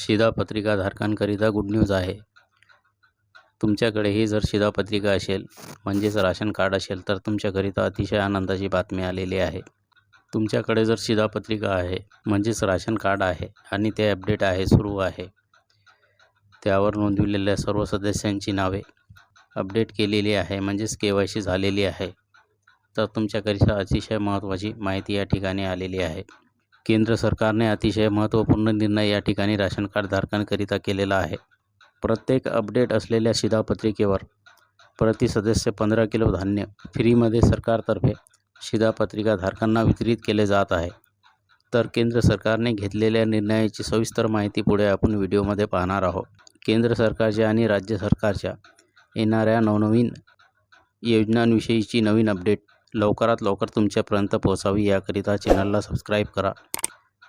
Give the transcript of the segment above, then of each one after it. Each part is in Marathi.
शिधापत्रिकाधारकांकरिता गुड न्यूज आहे. तुमच्याकडेही जर शिधापत्रिका असेल म्हणजेच राशन कार्ड असेल तर तुमच्याकरिता अतिशय आनंदाची बातमी आलेली आहे. तुमच्याकडे जर शिधापत्रिका आहे म्हणजेच राशन कार्ड आहे आणि ते अपडेट आहे सुरू आहे. त्यावर नोंदविलेल्या सर्व सदस्यांची नावे अपडेट केलेली आहे म्हणजेच के वाय सी झालेली आहे. तर तुमच्याकरिता अतिशय महत्त्वाची माहिती या ठिकाणी आलेली आहे. केंद्र सरकारने अतिशय महत्त्वपूर्ण निर्णय या ठिकाणी राशन कार्ड धारकांकरिता केलेला आहे. प्रत्येक अपडेट असलेल्या शिधापत्रिकेवर प्रति सदस्य पंधरा किलो धान्य फ्रीमध्ये सरकारतर्फे शिधापत्रिका धारकांना वितरित केले जात आहे. तर केंद्र सरकारने घेतलेल्या निर्णयाची सविस्तर माहिती पुढे आपण व्हिडिओमध्ये पाहणार आहोत. केंद्र सरकारच्या आणि राज्य सरकारच्या येणाऱ्या नवनवीन योजनांविषयीची नवीन अपडेट लवकरात लवकर तुमच्यापर्यंत पोहोचावी. याकरिता चॅनलला सबस्क्राईब करा.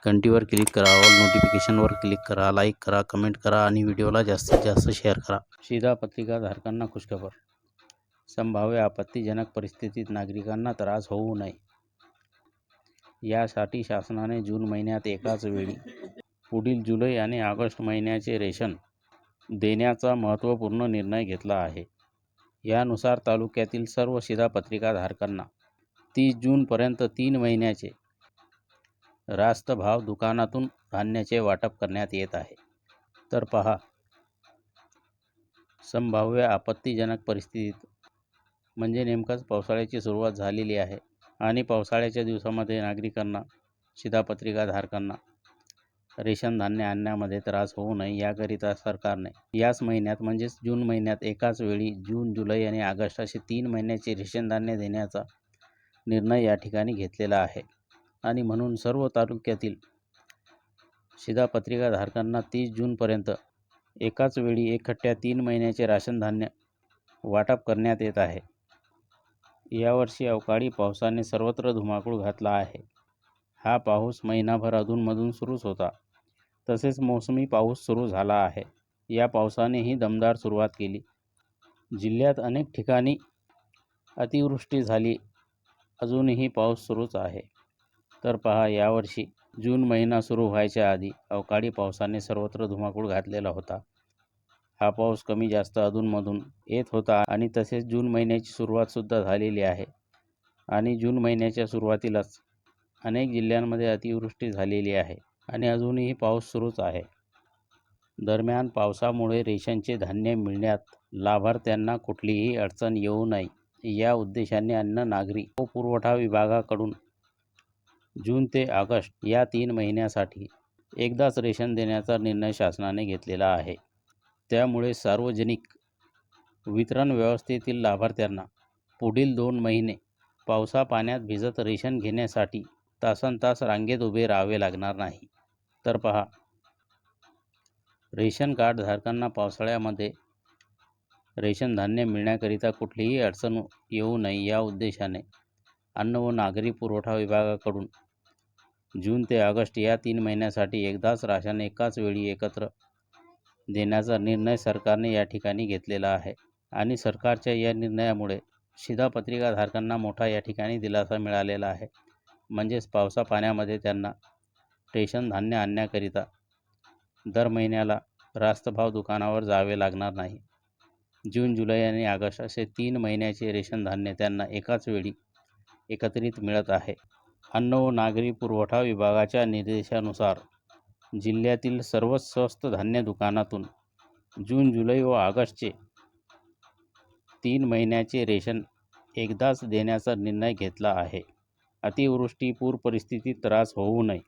घंटीवर क्लिक करा. ऑल नोटिफिकेशनवर क्लिक करा. लाईक करा कमेंट करा आणि व्हिडिओला जास्तीत जास्त शेअर करा. शिधापत्रिका धारकांना खुशखबर. संभाव्य आपत्तीजनक परिस्थितीत नागरिकांना त्रास होऊ नये. यासाठी शासनाने जून महिन्यात एकाच वेळी पुढील जुलै आणि ऑगस्ट महिन्याचे रेशन देण्याचा महत्त्वपूर्ण निर्णय घेतला आहे. यानुसार तालुक्यातील सर्व शिधापत्रिका धारकांना तीस जूनपर्यंत तीन महिन्याचे रास्त भाव दुकानातून धान्याचे वाटप करण्यात येत आहे. तर पहा संभाव्य आपत्तीजनक परिस्थितीत म्हणजे नेमकंच पावसाळ्याची सुरुवात झालेली आहे आणि पावसाळ्याच्या दिवसामध्ये नागरिकांना शिधापत्रिका धारकांना रेशन धान्य आणण्यामध्ये त्रास होऊ नये याकरिता सरकारने याच महिन्यात म्हणजेच जून महिन्यात एकाच वेळी जून जुलै आणि ऑगस्ट असे तीन महिन्याचे रेशन धान्य देण्याचा निर्णय या ठिकाणी घेतलेला आहे. आणि म्हणून सर्व तालुक्यातील शिधापत्रिकाधारकांना तीस जूनपर्यंत एकाच वेळी एकखट्ट्या तीन महिन्याचे राशन धान्य वाटप करण्यात येत आहे. यावर्षी अवकाळी पावसाने सर्वत्र धुमाकूळ घातला आहे. हा पाऊस महिनाभर अधूनमधून सुरूच होता. तसेच मोसमी पाऊस सुरू झाला आहे. या पावसानेही दमदार सुरुवात केली. जिल्ह्यात अनेक ठिकाणी अतिवृष्टी झाली. अजूनही पाऊस सुरूच आहे. तर पहा यावर्षी जून महिना सुरू व्हायच्या आधी अवकाळी पावसाने सर्वत्र धुमाकूळ घातलेला होता. हा पाऊस कमी जास्त अधूनमधून येत होता आणि तसेच जून महिन्याची सुरुवातसुद्धा झालेली आहे. आणि जून महिन्याच्या सुरुवातीलाच अनेक जिल्ह्यांमध्ये अतिवृष्टी झालेली आहे आणि अजूनही पाऊस सुरूच आहे. दरम्यान पावसामुळे रेशनचे धान्य मिळण्यात लाभार्थ्यांना कुठलीही अडचण येऊ नये या उद्देशाने अन्न नागरी व पुरवठा विभागाकडून जून ते ऑगस्ट या तीन महिन्यासाठी एकदाच रेशन देण्याचा निर्णय शासनाने घेतलेला आहे. त्यामुळे सार्वजनिक वितरण व्यवस्थेतील लाभार्थ्यांना पुढील दोन महिने पावसापाण्यात भिजत रेशन घेण्यासाठी तासन तास रांगेत उभे राहावे लागणार नाही. तर पहा. रेशन कार्ड धारकांना पावसाळ्यामध्ये रेशन धान्य मिळण्याकरिता कुठलीही अडचण येऊ नये या उद्देशाने अन्न व नागरी पुरवठा विभागाकडून जून ते ऑगस्ट या तीन महिन्यासाठी एकदाच राशन एकाच वेळी एकत्र देण्याचा निर्णय सरकारने या ठिकाणी घेतलेला आहे आणि सरकारच्या या निर्णयामुळे शिधापत्रिकाधारकांना मोठा या ठिकाणी दिलासा मिळालेला आहे. म्हणजेच पावसा पाण्यामध्ये त्यांना रेशन धान्य आणण्याकरिता दर महिन्याला रास्त भाव दुकानावर जावे लागणार नाही. जून जुलै आणि ऑगस्ट असे तीन महिन्याचे रेशन धान्य त्यांना एकाच वेळी एकत्रित मिळत आहे. अन्न व नागरी पुरवठा विभागाच्या निर्देशानुसार जिल्ह्यातील सर्वच स्वस्त धान्य दुकानातून जून जुलै व ऑगस्टचे तीन महिन्याचे रेशन एकदाच देण्याचा निर्णय घेतला आहे. अतिवृष्टी पूर परिस्थितीत त्रास होऊ नये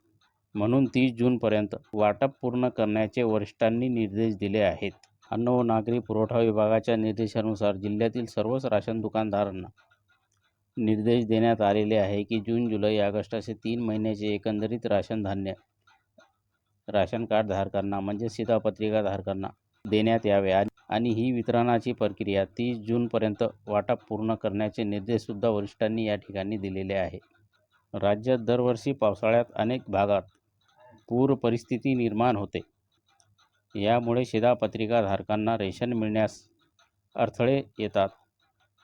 म्हणून तीस जूनपर्यंत वाटप पूर्ण करण्याचे वरिष्ठांनी निर्देश दिले आहेत. अन्न व नागरी पुरवठा विभागाच्या निर्देशानुसार जिल्ह्यातील सर्वच राशन दुकानदारांना निर्देश देण्यात आलेले आहे की जून जुलै ऑगस्ट असे तीन महिन्याचे एकंदरीत राशन धान्य राशन कार्ड धारकांना म्हणजे सीतापत्रिका धारकांना देण्यात यावे आणि ही वितरणाची प्रक्रिया तीस जूनपर्यंत वाटप पूर्ण करण्याचे निर्देशसुद्धा वरिष्ठांनी या ठिकाणी दिलेले आहे. राज्यात दरवर्षी पावसाळ्यात अनेक भागात पूर परिस्थिती निर्माण होते. यामुळे शिधापत्रिका धारकांना रेशन मिळण्यास अडथळे येतात.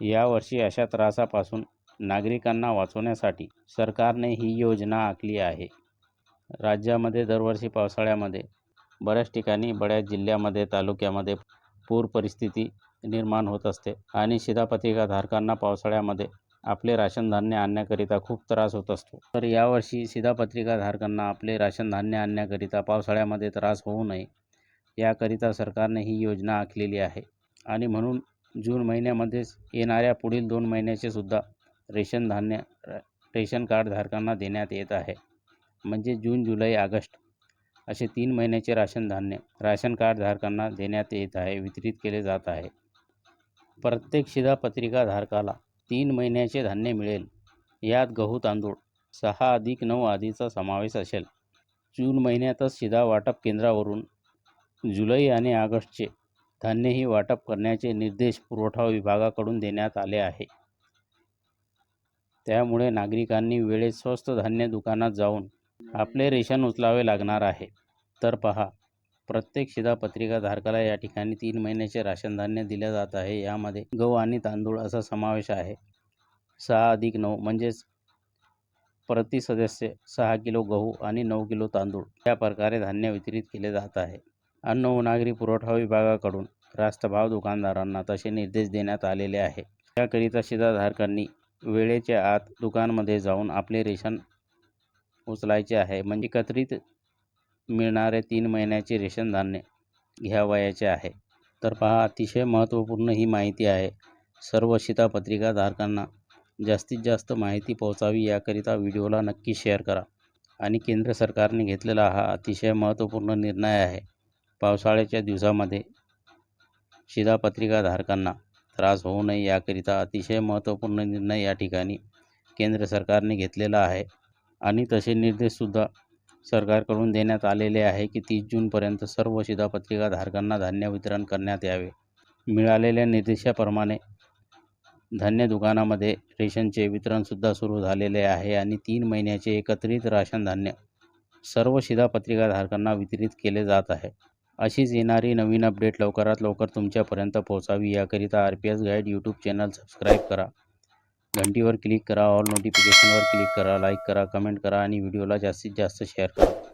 यावर्षी अशा त्रासापासून नागरिकांना वाचवण्यासाठी सरकारने ही योजना आखली आहे. राज्यामध्ये दरवर्षी पावसाळ्यामध्ये बऱ्याच ठिकाणी बऱ्याच जिल्ह्यामध्ये तालुक्यामध्ये पूर परिस्थिती निर्माण होत असते आणि शिधापत्रिकाधारकांना पावसाळ्यामध्ये आपले राशन धान्य आणण्याकरिता खूप त्रास होत असतो. तर यावर्षी शिधापत्रिकाधारकांना आपले राशन धान्य आणण्याकरिता पावसाळ्यामध्ये त्रास होऊ नये याकरिता सरकारने ही योजना आखलेली आहे. आणि म्हणून जून महिन्यामध्येच येणाऱ्या पुढील दोन महिन्याचे सुद्धा रेशन धान्य रेशन कार्ड धारकांना देण्यात येत आहे. म्हणजे जून जुलै ऑगस्ट असे तीन महिन्याचे राशन धान्य राशन कार्ड धारकांना देण्यात येत आहे वितरित केले जात आहे. प्रत्येक शिधापत्रिका धारकाला तीन महिन्याचे धान्य मिळेल. यात गहू तांदूळ सहा अधिक नऊ आदीचा समावेश असेल. जून महिन्यातच शिधा वाटप केंद्रावरून जुलै आणि ऑगस्टचे धान्यही वाटप करण्याचे निर्देश पुरवठा विभागाकडून देण्यात आले आहे. त्यामुळे नागरिकांनी वेळेत स्वस्त धान्य दुकानात जाऊन आपले रेशन उचलावे लागणार आहे. तर पहा प्रत्येक शिधापत्रिका धारकाला या ठिकाणी तीन महिन्याचे राशन धान्य दिले जात आहे. यामध्ये गहू आणि तांदूळ असा समावेश आहे. सहा अधिक नऊ म्हणजेच प्रति सदस्य सहा किलो गहू आणि नऊ किलो तांदूळ. या प्रकारे धान्य वितरित केले जात आहे. अन्न व नागरी पुरवठा विभागाकडून रास्तभाव दुकानदारांना तसे निर्देश देण्यात आलेले आहे. त्याकरिता शिधाधारकांनी वेळेच्या आत दुकानमध्ये जाऊन आपले रेशन उचलायचे आहे. म्हणजे एकत्रित मिळणारे तीन महिन्याचे रेशन धान्य घ्यावयाचे आहे. तर पहा अतिशय महत्त्वपूर्ण ही माहिती आहे. सर्व शिधापत्रिका धारकांना जास्तीत जास्त माहिती पोहोचावी याकरिता व्हिडिओला नक्की शेअर करा. आणि केंद्र सरकारने घेतलेला हा अतिशय महत्त्वपूर्ण निर्णय आहे. पावसाळ्याच्या दिवसामध्ये शिधापत्रिका धारकांना त्रास होऊ नये याकरिता अतिशय महत्त्वपूर्ण निर्णय या ठिकाणी केंद्र सरकारने घेतलेला आहे. आणि तसे निर्देशसुद्धा सरकारकडून देण्यात आलेले आहे की तीस जूनपर्यंत सर्व शिधापत्रिका धारकांना धान्य वितरण करण्यात यावे. मिळालेल्या निर्देशाप्रमाणे धान्य दुकानामध्ये रेशनचे वितरणसुद्धा सुरू झालेले आहे आणि तीन महिन्याचे एकत्रित राशन धान्य सर्व शिधापत्रिका धारकांना वितरित केले जात आहे. अशीच येणारी नवीन अपडेट लवकरात लवकर तुमच्यापर्यंत पोहोचावी याकरिता R P S guide YouTube channel subscribe करा. घंटीवर क्लिक करा ऑल नोटिफिकेशनवर क्लिक करा लाईक करा कमेंट करा आणि व्हिडिओला जास्तीत जास्त शेअर करा.